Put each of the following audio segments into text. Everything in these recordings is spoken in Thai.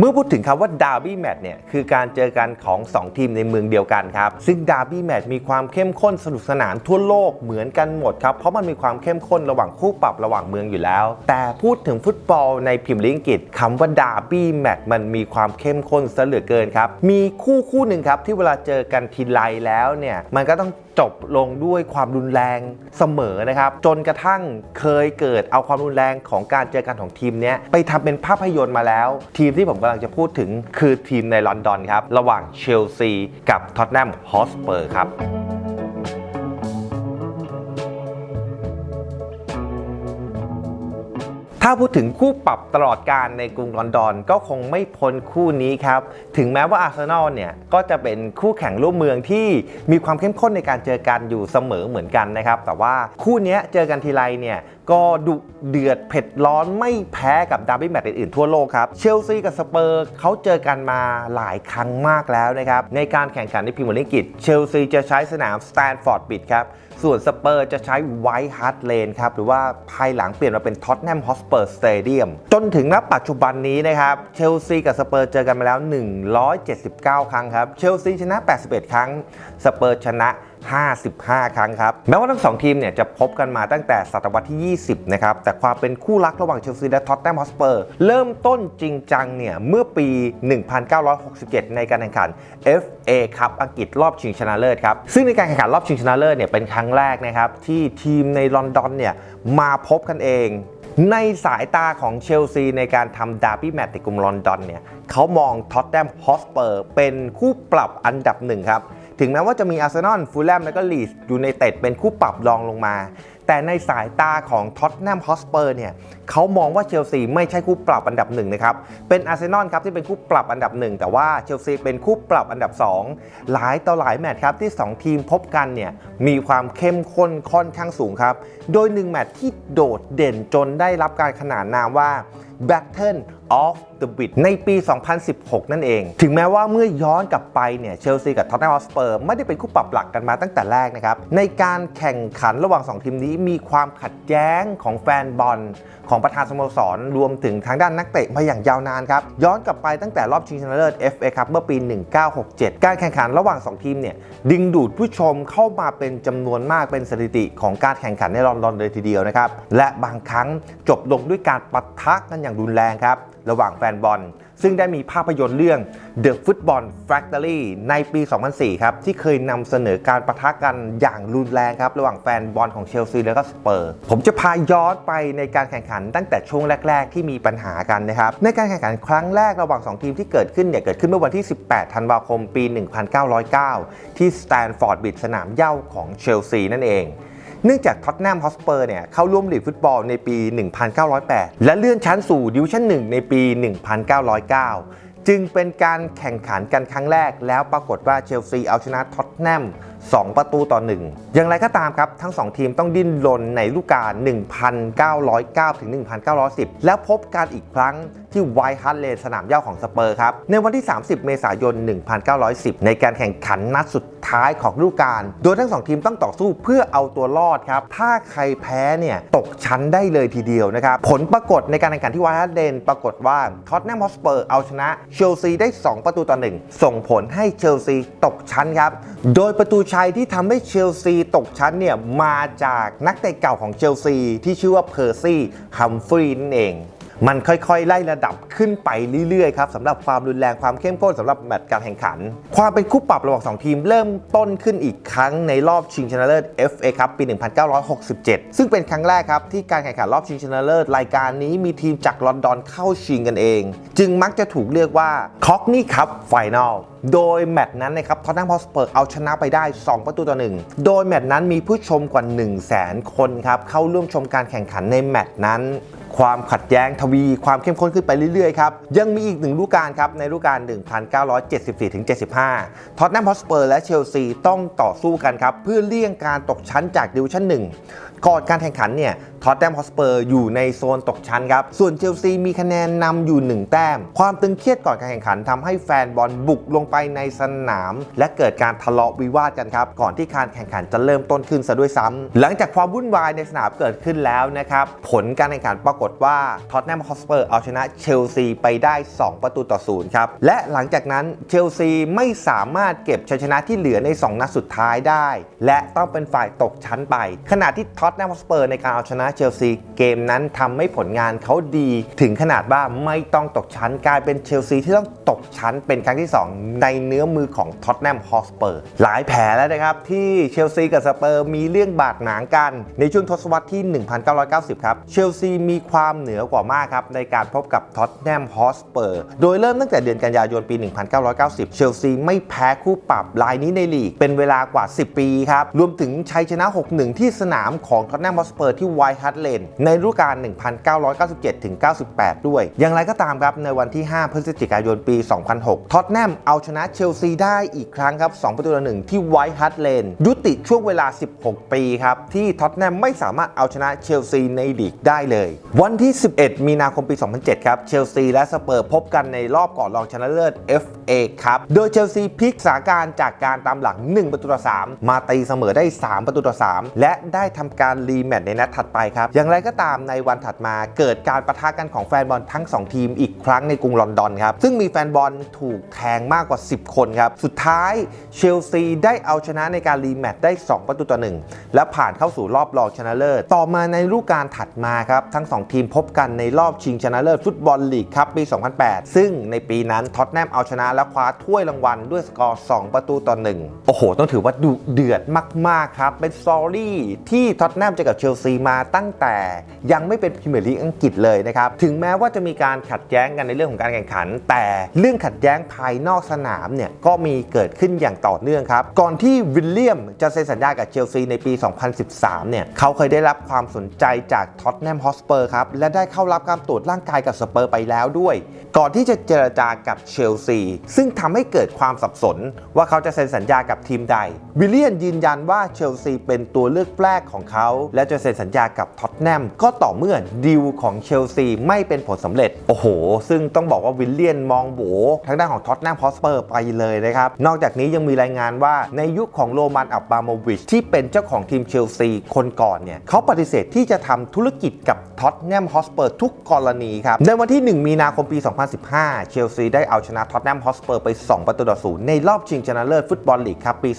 เมื่อพูดถึงคำว่าดาร์บี้แมตช์เนี่ยคือการเจอกันของ 2 ทีมในเมืองเดียวกันครับ ซึ่งดาร์บี้แมตช์มีความเข้มข้นสนุกสนานทั่วโลกเหมือนกันหมดครับ เพราะมันมีความเข้มข้นระหว่างคู่ปรับระหว่างเมืองอยู่แล้ว แต่พูดถึงฟุตบอลในพรีเมียร์ลีกอังกฤษคำว่าดาร์บี้แมตช์มันมีความเข้มข้นซะเหลือเกินครับ มีคู่คู่หนึ่งครับที่เวลาเจอกันทีไรแล้วเนี่ยมันก็ต้อง จบลงด้วยความรุนแรงเสมอนะครับ จนกระทั่งเคยเกิดเอาความรุนแรงของการเจอกันของทีมนี้ไปทำเป็นภาพยนตร์มาแล้ว ทีมที่ผมกำลังจะพูดถึงคือทีมในลอนดอนครับ ระหว่างเชลซีกับท็อตแนมฮอสเปอร์ครับ ถ้าพูดถึงคู่ปรับตลอดการในกรุงลอนดอน ก็คงไม่พ้นคู่นี้ครับ ถึงแม้ว่าอาร์เซนอลเนี่ย ก็จะเป็นคู่แข่งร่วมเมืองที่มีความเข้มข้นในการเจอกันอยู่เสมอเหมือนกันนะครับ แต่ว่าคู่นี้เจอกันทีไรเนี่ยก็ดุเดือดเผ็ดร้อนไม่แพ้กับดาร์บี้แมตช์อื่นๆทั่วโลกครับเชลซีกับสเปอร์เขาเจอกันมาหลายครั้งมากแล้วนะครับ ในการแข่งขันในพรีเมียร์ลีกเชลซีจะใช้สนามสแตนฟอร์ดบิดครับ ส่วนสเปอร์จะใช้ไวท์ฮาร์ดเลนครับ หรือว่าภายหลังเปลี่ยนมาเป็นท็อตแนมฮอสเปอร์สเตเดียมจนถึงณปัจจุบันนี้นะครับ เชลซีกับสเปอร์เจอกันมาแล้ว 179 ครั้งครับ เชลซีชนะ 81 ครั้ง สเปอร์ชนะ55 ครั้งครับ แม้ว่าทั้งสองทีมเนี่ยจะพบกันมาตั้งแต่ศตวรรษที่ 20 นะครับ แต่ความเป็นคู่รักระหว่างเชลซีและท็อตแนมฮอสเปอร์เริ่มต้นจริงจังเนี่ย เมื่อปี 1967 ในการแข่งขัน FA ครับอังกฤษรอบชิงชนะเลิศครับ ซึ่งในการแข่งขันรอบชิงชนะเลิศเนี่ยเป็นครั้งแรกนะครับ ที่ทีมในลอนดอนเนี่ยมาพบกันเองในสายตาของเชลซีในการทำดาร์บี้แมตช์ในกรุงลอนดอนเนี่ยเขามองท็อตแนมฮอสเปอร์เป็นคู่ปรับอันดับหนึ่งครับ ถึงแม้ว่าจะมีอาร์เซนอลฟูลแลมและก็ลีสอยู่ในเต็ดเป็นคู่ปรับรองลงมา แต่ในสายตาของท็อตแนมฮอสเปอร์เนี่ยเขามองว่าเชลซีไม่ใช่คู่ปรับอันดับหนึ่งนะครับ เป็นอาร์เซนอลครับที่เป็นคู่ปรับอันดับหนึ่งแต่ว่าเชลซีเป็นคู่ปรับอันดับ 2 หลายต่อหลายแมตช์ครับที่ 2 ทีมพบกันเนี่ยมีความเข้มข้นค่อนข้างสูงครับ โดย 1 แมตช์ที่โดดเด่นจนได้รับการขนานนามว่า Battle of the Bit ในปี 2016 นั่นเอง ถึงแม้ว่าเมื่อย้อนกลับไปเนี่ยเชลซีกับท็อตแนมฮอสเปอร์ไม่ได้เป็นคู่ปรับหลักกันมาตั้งแต่แรกนะครับ ในการแข่งขันระหว่าง 2 ทีมนี้มีความขัดแย้งของแฟนบอล ของประธานสโมสร รวมถึงทางด้านนักเตะมาอย่างยาวนานครับ ย้อนกลับไปตั้งแต่รอบชิงชนะเลิศ FA ครับเมื่อปี 1967 การแข่งขันระหว่าง 2 ทีมเนี่ยดึงดูดผู้ชมเข้ามาเป็นจำนวนมากเป็นสถิติของการแข่งขันในลอนดอนเลยทีเดียวนะครับและบางครั้งจบลงด้วยการปะทะกันอย่างรุนแรงครับ ระหว่างแฟนบอล ซึ่งได้มีภาพยนตร์เรื่อง The Football Factory ในปี 2004 ครับ ที่เคยนำเสนอการประทะกันอย่างรุนแรงครับ ระหว่างแฟนบอลของเชลซีและก็สเปอร์ ผมจะพาย้อนไปในการแข่งขันตั้งแต่ช่วงแรก ๆ ที่มีปัญหากันนะครับ ในการแข่งขันครั้งแรกระหว่าง 2 ทีมที่เกิดขึ้นเนี่ยเกิดขึ้นเมื่อวันที่ 18 ธันวาคม ปี 1909 ที่สแตนฟอร์ดบิดสนามเหย้าของเชลซีนั่นเอง เนื่องจากท็อตแนมฮอสเปอร์เนี่ยเข้าร่วมลีกฟุตบอลในปี 1908 และเลื่อนชั้นสู่ดิวิชั่น 1 ในปี 1909 จึงเป็นการแข่งขันกันครั้งแรกแล้วปรากฏว่าเชลซีเอาชนะท็อตแนม 2 ประตูต่อ 1 อย่างไรก็ตามครับ ทั้ง 2 ทีมต้องดิ้นรนในฤดูกาล1909ถึง1910 แล้วพบกันอีกครั้งที่ไวท์ฮัตเลนสนามเย้าของสเปอร์ครับ ในวันที่ 30 เมษายน 1910 ในการแข่งขันนัดสุดท้ายของฤดูกาลโดยทั้ง 2 ทีมต้องต่อสู้เพื่อเอาตัวรอดครับ ถ้าใครแพ้เนี่ยตกชั้นได้เลยทีเดียวนะครับ ผลปรากฏในการแข่งขันที่ไวท์ฮัตเลนปรากฏว่าท็อตแนมฮอสเปอร์เอาชนะเชลซีได้ 2 ประตูต่อ 1 ส่งผลให้เชลซีตกชั้นครับ โดยประตูชยที่ทำให้เชลซีตกชั้นเนี่ยมาจากนักเตะเก่าของเชลซีที่ชื่อว่าเพอร์ซี่ ฮัมฟรีย์นั่นเอง มันค่อยๆ ไล่ระดับขึ้นไปเรื่อยๆครับสำหรับความรุนแรงความเข้มข้นสำหรับแมตช์การแข่งขัน ความเป็นคู่ปรับระหว่าง 2 ทีมเริ่มต้นขึ้นอีกครั้งในรอบชิงชนะเลิศ FA ครับปี 1967 ซึ่งเป็นครั้งแรกครับที่การแข่งขันรอบชิงชนะเลิศรายการนี้มีทีมจากลอนดอนเข้าชิงกันเอง จึงมักจะถูกเรียกว่าคอกนี่ครับไฟนอลโดยแมตช์นั้นนะครับทอตแนมฮอสเปอร์เอาชนะไปได้ 2 ประตูต่อ 1 โดยแมตช์นั้นมีผู้ชมกว่า 1 0 0 0 0แสนคนครับเข้าร่วมชมการแข่งขันในแมตช์นั้น ความขัดแย้งทวี ความเข้มข้นขึ้นไปเรื่อยๆครับ ยังมีอีกหนึ่งฤดูกาลครับ ในฤดูกาล 1974-75 ท็อตแนมฮอสเปอร์และเชลซีต้องต่อสู้กันครับ เพื่อเลี่ยงการตกชั้นจากดิวิชั่น1ก่อนการแข่งขันเนี่ย ท็อตแนมฮอสเปอร์อยู่ในโซนตกชั้นครับ ส่วนเชลซีมีคะแนนนำอยู่ 1 แต้ม ความตึงเครียดก่อนการแข่งขันทำให้แฟนบอลบุกลงไปในสนาม และเกิดการทะเลาะวิวาทกันครับ ก่อนที่การแข่งขันจะเริ่มต้นขึ้นซะด้วยซ้ำหลังจากความวุ่นวายในสนามเกิดขึ้นแล้วนะครับผลการแข่งขันปรากฏว่าท็อตแนมฮอสเปอร์เอาชนะเชลซีไปได้ 2 ประตูต่อศูนย์ครับและหลังจากนั้นเชลซีไม่สามารถเก็บชัยชนะที่เหลือใน 2 นัดสุดท้ายได้ และต้องเป็นฝ่ายตกชั้นไป ขณะที่ท็อตแนมฮอสเปอร์ในการเอาชนะเชลซีเกมนั้นทำให้ผลงานเขาดีถึงขนาดว่าไม่ต้องตกชั้นกลายเป็นเชลซีที่ต้องตกชั้นเป็นครั้งที่ 2 ในเนื้อมือของท็อตแนมฮอสเปอร์หลายแผลแล้วนะครับที่เชลซีกับสเปอร์มีเรื่องบาดหมางกัน ในช่วงทศวรรษที่ 1990 ครับ เชลซีมีความเหนือกว่ามากครับ ในการพบกับท็อตแนมฮอสเปอร์โดยเริ่มตั้งแต่เดือนกันยายนปี 1990 เชลซีไม่แพ้คู่ปรับรายนี้ในลีก เป็นเวลากว่า 10 ปีครับ รวมถึงชัยชนะ 6-1 ที่สนามของท็อตแนมฮอสเปอร์ที่ไวฮัตเลนในฤดูกาล 1997-98 ด้วย อย่างไรก็ตามครับ ในวันที่ 5 พฤศจิกายนปี 2006 ท็อตแนมเอาชนะเชลซีได้อีกครั้งครับ 2 ประตูต่อหนึ่งที่ไวท์ฮัตเลนยุติช่วงเวลา 16 ปีครับ ที่ท็อตแนมไม่สามารถเอาชนะเชลซีในลีกได้เลย วันที่ 11 มีนาคมปี 2007 ครับเชลซีและสเปอร์พบกันในรอบก่อนรองชนะเลิศ FA ครับโดยเชลซีพลิกสถานการณ์จากการตามหลัง 1 ประตูต่อ 3 มาตีเสมอได้ 3 ประตูต่อ 3 และได้ทำการรีแมตช์ในนัดถัดไปครับ อย่างไรก็ตามในวันถัดมาเกิดการประทะกันของแฟนบอลทั้ง 2 ทีมอีกครั้งในกรุงลอนดอนครับ ซึ่งมีแฟนบอลถูกแทงมากกว่า 10 คนครับ สุดท้ายเชลซีได้เอาชนะในการรีแมตช์ได้ 2 ประตูต่อ 1 และผ่านเข้าสู่รอบรองชนะเลิศ ต่อมาในฤดูกาลถัดมาครับ ทั้ง 2 ทีมพบกันในรอบชิงชนะเลิศฟุตบอลลีกครับปี 2008 ซึ่งในปีนั้นท็อตแนมเอาชนะและคว้าถ้วยรางวัลด้วยสกอร์ 2 ประตูต่อ 1 โอ้โห ต้องถือว่าดุเดือดมากๆครับ เป็นสตอรี่ที่ท็อตแนมเจอกับเชลซีมาตั้งแต่ยังไม่เป็นพรีเมียร์ลีกอังกฤษเลยนะครับ ถึงแม้ว่าจะมีการขัดแย้งกันในเรื่องของการแข่งขัน แต่เรื่องขัดแย้งภายนอกสนามเนี่ยก็มีเกิดขึ้นอย่างต่อเนื่องครับ ก่อนที่วิลเลียมจะเซ็นสัญญากับเชลซีในปี 2013 เนี่ยเขาเคยได้รับความสนใจจากท็อตแนมฮอสเปอร์ครับ และได้เข้ารับการตรวจร่างกายกับสเปอร์ไปแล้วด้วย ก่อนที่จะเจรจากับเชลซีซึ่งทำให้เกิดความสับสน ว่าเขาจะเซ็นสัญญากับทีมใดวิลเลียนยืนยันว่าเชลซีเป็นตัวเลือกแรกของเขา และจะเซ็นสัญญากับท็อตแนมก็ต่อเมื่อดีลของเชลซีไม่เป็นผลสำเร็จ โอ้โห ซึ่งต้องบอกว่าวิลเลียนมองโบทางด้านของท็อตแนมฮอสเปอร์ไปเลยนะครับ นอกจากนี้ยังมีรายงานว่าในยุคของโรมันอับบราโมวิชที่เป็นเจ้าของทีมเชลซีคนก่อนเนี่ยเขาปฏิเสธที่จะทำธุรกิจกับท็อตแนมฮอสเปอร์ทุกกรณีครับ ในวันที่ 1 มีนาคมปี 2015 เชลซีได้เอาชนะท็อตแนมฮอสเปอร์ไป 2 ประตูต่อศูนย์ในรอบชิงชนะเลิศฟุตบอลลีกครับปี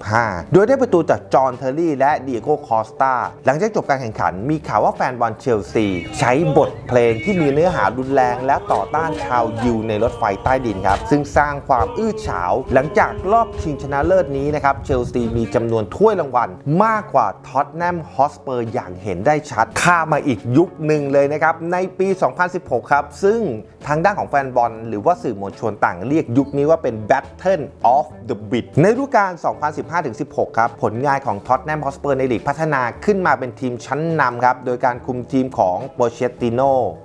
2015 โดยได้ประตูจากจอห์นเทอร์รี่และเดียโก้คอสตาหลังจากจบการแข่งขันมีข่าวว่าแฟนบอลเชลซี ใช้บทเพลงที่มีเนื้อหารุนแรง และต่อต้านชาวยิวในรถไฟใต้ดินครับ ซึ่งสร้างความอื้อฉาว หลังจากรอบชิงชนะเลิศนี้นะครับ เชลซีมีจำนวนถ้วยรางวัล มากกว่าท็อตแนมฮอสเปอร์อย่างเห็นได้ชัด ข้ามมาอีกยุคหนึ่งเลยนะครับ ในปี 2016 ครับ ซึ่งทางด้านของแฟนบอล หรือว่าสื่อมวลชนต่างเรียกยุคนี้ว่าเป็น Battle of the Bit ในฤดูกาล 2015-16 ครับ ผลงานของท็อตแนมฮอสเปอร์ในลีกพัฒนาขึ้นมาเป็นทีมชั้นนำครับ โดยการคุมทีมของโปเชตติโน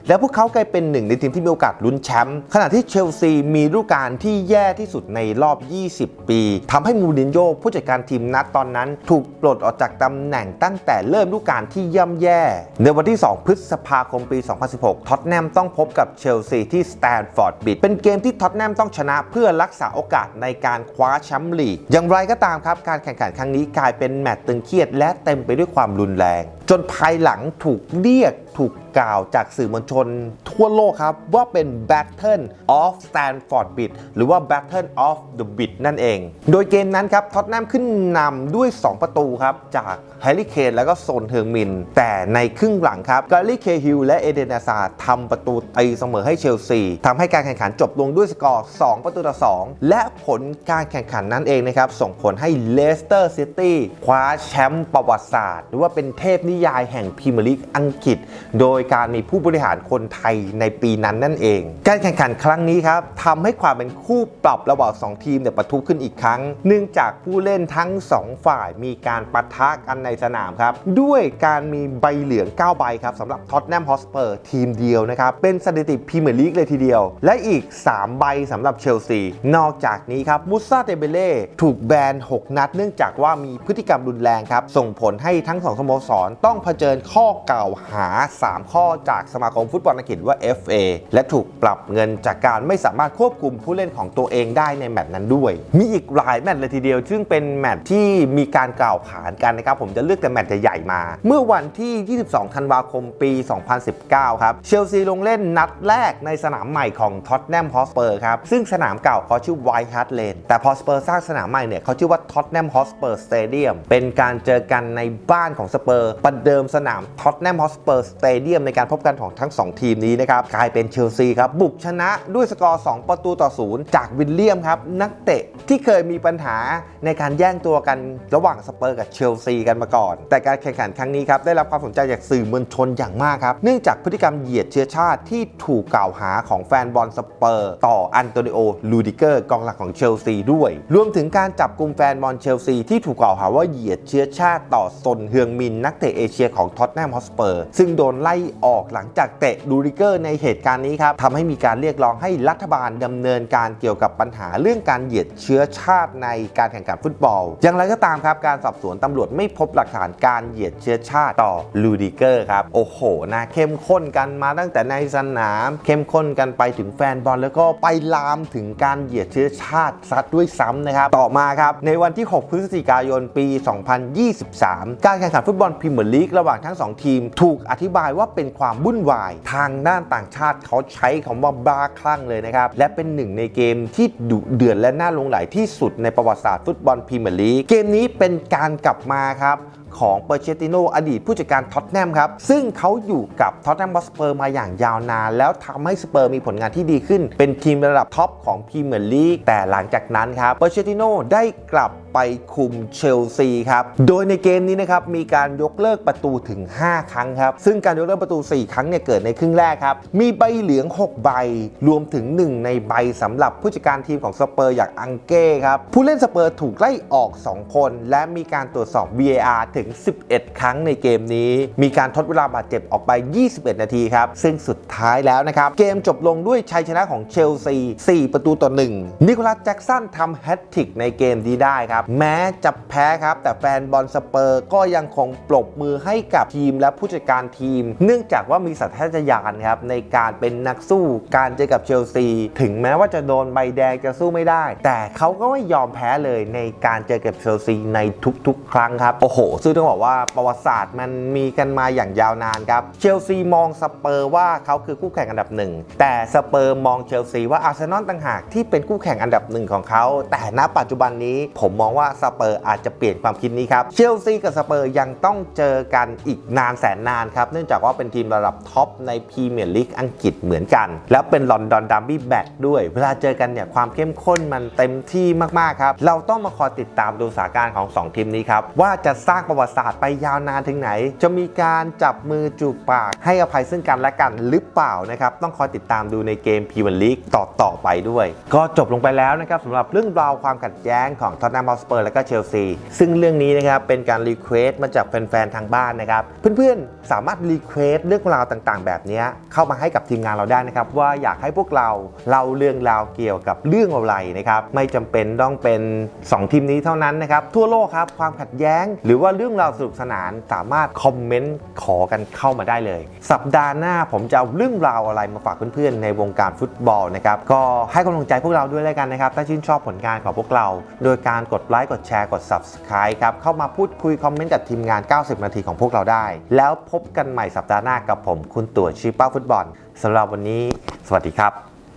และพวกเขากลายเป็นหนึ่งในทีมที่มีโอกาสลุ้นแชมป์ขณะที่เชลซีมีฤดูกาลที่แย่ที่สุดในรอบ 20 ปีทำให้มูรินโญ่ผู้จัดการทีมนัดตอนนั้น ถูกปลดออกจากตำแหน่งตั้งแต่เริ่มฤดูกาลที่ย่ำแย่ ในวันที่ 2 พฤษภาคมปี 2016 ท็อตแนมต้องพบกับเชลซีที่สแตนฟอร์ดบิดเป็นเกมที่ท็อตแนมต้องชนะเพื่อรักษาโอกาสในการคว้าแชมป์ลีกอย่างไรก็ตามครับการแข่งขันครั้งนี้กลายเป็นแมตช์ตึงเครียดและเต็มไปด้วยความรุนแรง จนภายหลังถูกเรียก ถูกกล่าวจากสื่อมวลชนทั่วโลกครับ ว่าเป็น Battle of Stanford Bit หรือว่า Battle of the Bit นั่นเอง โดยเกมนั้นครับท็อตแนมขึ้นนำด้วย 2 ประตูครับ จากแฮร์รี่เคนแล้วก็โซนเทิงมิน แต่ในครึ่งหลังครับกาลิเคฮิลและเอเดนาซาทำประตูตีเสมอให้เชลซีทำให้การแข่งขันจบลงด้วยสกอร์ 2 ประตูต่อ 2 และผลการแข่งขันนั้นเองนะครับส่งผลให้เลสเตอร์ซิตี้คว้าแชมป์ประวัติศาสตร์ หรือว่าเป็นเทพนิยายแห่งพรีเมียร์ลีกอังกฤษโดยการมีผู้บริหารคนไทยในปีนั้นนั่นเอง การแข่งขันครั้งนี้ครับทำให้ความเป็นคู่ปรับระหว่าง2ทีมเนี่ยปะทุขึ้นอีกครั้ง เนื่องจากผู้เล่นทั้ง 2 ฝ่ายมีการปะทะกันในสนามครับ ด้วยการมีใบเหลือง 9 ใบครับสำหรับท็อตแนมฮอสเปอร์ทีมเดียวนะครับ เป็นสถิติพรีเมียร์ลีกเลยทีเดียว และอีก 3 ใบสำหรับเชลซี นอกจากนี้ครับมุซาเตเบเล่ถูกแบน 6 นัด เนื่องจากว่ามีพฤติกรรมรุนแรงครับส่งผลให้ทั้ง2สโมสรต้องเผชิญข้อกล่าวหา3 ข้อจากสมาคมฟุตบอลอังกฤษว่า FA และถูกปรับเงินจากการไม่สามารถควบคุมผู้เล่นของตัวเองได้ในแมตช์นั้นด้วย มีอีกหลายแมตช์เลยทีเดียว ซึ่งเป็นแมตช์ที่มีการกล่าวขานกันนะครับ ผมจะเลือกแต่แมตช์ใหญ่ๆมา เมื่อวันที่ 22 ธันวาคมปี 2019 ครับ เชลซีลงเล่นนัดแรกในสนามใหม่ของท็อตแนมฮอสเปอร์ครับ ซึ่งสนามเก่าเขาชื่อไวท์ฮัตเลนแต่พอสเปอร์สร้างสนามใหม่เนี่ยเขาชื่อว่าท็อตแนมฮอสเปอร์สเตเดียมเป็นการเจอกันในบ้านของสเปอร์ประเดิมสนามท็อตแนมฮอสเปอร์สเตเดียมในการพบกันของทั้ง 2 ทีมนี้นะครับกลายเป็นเชลซีครับบุกชนะด้วยสกอร์ 2 ประตูต่อศูนย์จากวิลเลียมครับนักเตะที่เคยมีปัญหาในการแย่งตัวกันระหว่างสเปอร์กับเชลซีกันมาก่อน แต่การแข่งขันครั้งนี้ครับได้รับความสนใจจากสื่อมวลชนอย่างมากครับเนื่องจากพฤติกรรมเหยียดเชื้อชาติที่ถูกกล่าวหาของแฟนบอลสเปอร์ต่ออันโตนิโอลูดิเกอร์กองหลักของเชลซีด้วย รวมถึงการจับกลุ่มแฟนบอลเชลซีที่ถูกกล่าวหาว่าเหยียดเชื้อชาติต่อซนเฮืองมินนักเตะเอเชียของท็อตแนมฮอสเปอร์ซึ่งโดนไล่ออกหลังจากเตะลูดิเกอร์ในเหตุการณ์นี้ครับทำให้มีการเรียกร้องให้รัฐบาลดำเนินการเกี่ยวกับปัญหาเรื่องการเหยียดเชื้อชาติในการแข่งขันฟุตบอล อย่างไรก็ตามครับ การสอบสวนตำรวจไม่พบหลักฐานการเหยียดเชื้อชาติต่อลูดิเกอร์ครับ โอ้โหนะเข้มข้นกันมาตั้งแต่ในสนาม เข้มข้นกันไปถึงแฟนบอลแล้วก็ไปลามถึงการเหยียดเชื้อชาติซัดด้วยซ้ำนะครับ ต่อมาครับ ในวันที่ 6 พฤศจิกายนปี 2023 การแข่งขันฟุตบอลพรีเมียร์ลีกระหว่างทั้ง 2 ทีม ถูกอธิบายว่าเป็นความวุ่นวาย ทางด้านต่างชาติเขาใช้คำว่าบ้าคลั่งเลยนะครับ และเป็นหนึ่งในเกมที่ดุเดือดและน่าลงไหลที่สุดในประวัติศาสตร์ฟุตบอลพรีเมียร์ลีกเกมนี้เป็นการกลับมาครับ ของเปอร์เชติโนอดีตผู้จัดการท็อตแนมครับ ซึ่งเขาอยู่กับท็อตแนมบอสเปอร์มาอย่างยาวนาน แล้วทำให้สเปอร์มีผลงานที่ดีขึ้น เป็นทีมระดับท็อปของพรีเมียร์ลีกแต่หลังจากนั้นครับเปอร์เชติโนได้กลับไปคุมเชลซีครับ โดยในเกมนี้นะครับมีการยกเลิกประตูถึง 5 ครั้งครับ ซึ่งการยกเลิกประตู 4 ครั้งเนี่ยเกิดในครึ่งแรกครับ มีใบเหลือง 6 ใบ รวมถึง 1 ในใบสำหรับผู้จัดการทีมของสเปอร์อย่างอังเก้ครับ ผู้เล่นสเปอร์ถูกไล่ออก 2 คน และมีการตรวจสอบ VAR ถึง11 ครั้งในเกมนี้ มีการทดเวลาบาดเจ็บออกไป 21 นาทีครับ ซึ่งสุดท้ายแล้วนะครับ เกมจบลงด้วยชัยชนะของเชลซี 4 ประตูต่อ 1 นิโคลัสแจ็กสันทำแฮตทริกในเกมนี้ได้ครับ แม้จะแพ้ครับ แต่แฟนบอลสเปอร์ก็ยังคงปรบมือให้กับทีมและผู้จัดการทีม เนื่องจากว่ามีสัญชาตญาณครับในการเป็นนักสู้การเจอกับเชลซี ถึงแม้ว่าจะโดนใบแดงจะสู้ไม่ได้ แต่เขาก็ไม่ยอมแพ้เลยในการเจอกับเชลซีในทุกๆ ครั้งครับโอ้โหซึ่งต้องบอกว่าประวัติศาสตร์มันมีกันมาอย่างยาวนานครับ เชลซีมองสเปอร์ว่าเขาคือคู่แข่งอันดับหนึ่งแต่สเปอร์มองเชลซีว่าอาร์เซนอลต่างหากที่เป็นคู่แข่งอันดับหนึ่งของเขาแต่ณปัจจุบันนี้ผมมองว่าสเปอร์อาจจะเปลี่ยนความคิดนี้ครับเชลซีกับสเปอร์ยังต้องเจอกันอีกนานแสนนานครับเนื่องจากว่าเป็นทีมระดับท็อปในพรีเมียร์ลีกอังกฤษเหมือนกัน แล้วเป็นลอนดอนดัมบี้แบทด้วย เวลาเจอกันเนี่ยความเข้มข้นมันเต็มที่มากๆครับเราต้องมาคอยติดตามดูสถานการณ์ของ 2 ทีมนี้ครับว่าจะสร้างประวัติศาสตร์ไปยาวนานถึงไหน จะมีการจับมือจูบปากให้อภัยซึ่งกันและกันหรือเปล่านะครับ ต้องคอยติดตามดูในเกมพรีเมียร์ลีกต่อต่อๆไปด้วย ก็จบลงไปแล้วนะครับสำหรับเรื่องราวความขัดแย้งของท็อตแนมฮอสเปอร์และก็เชลซีซึ่งเรื่องนี้นะครับเป็นการรีเควสต์มาจากแฟนๆทางบ้านนะครับเพื่อนๆสามารถรีเควสต์เรื่องราวต่างๆ แบบนี้เข้ามาให้กับทีมงานเราได้นะครับว่าอยากให้พวกเราเล่าเรื่องราวเกี่ยวกับเรื่องอะไรนะครับไม่จำเป็นต้องเป็น 2 ทีมนี้เท่านั้นนะครับทั่วโลกครับความขัดแย้งหรือว่าเรื่องรื่องราวสนุกสนานสามารถคอมเมนต์ขอกันเข้ามาได้เลย สัปดาห์หน้าผมจะเอาเรื่องราวอะไรมาฝากเพื่อนๆ ในวงการฟุตบอลนะครับก็ให้กำลังใจพวกเราด้วยแล้วกันนะครับ ถ้าชื่นชอบผลงานของพวกเรา โดยการกดไลค์กดแชร์กด Subscribe ครับเข้ามาพูดคุยคอมเมนต์กับทีมงาน 90 นาทีของพวกเราได้ แล้วพบกันใหม่สัปดาห์หน้ากับผม คุณตัวชีป้าฟุตบอลสำหรับวันนี้ สวัสดีครับ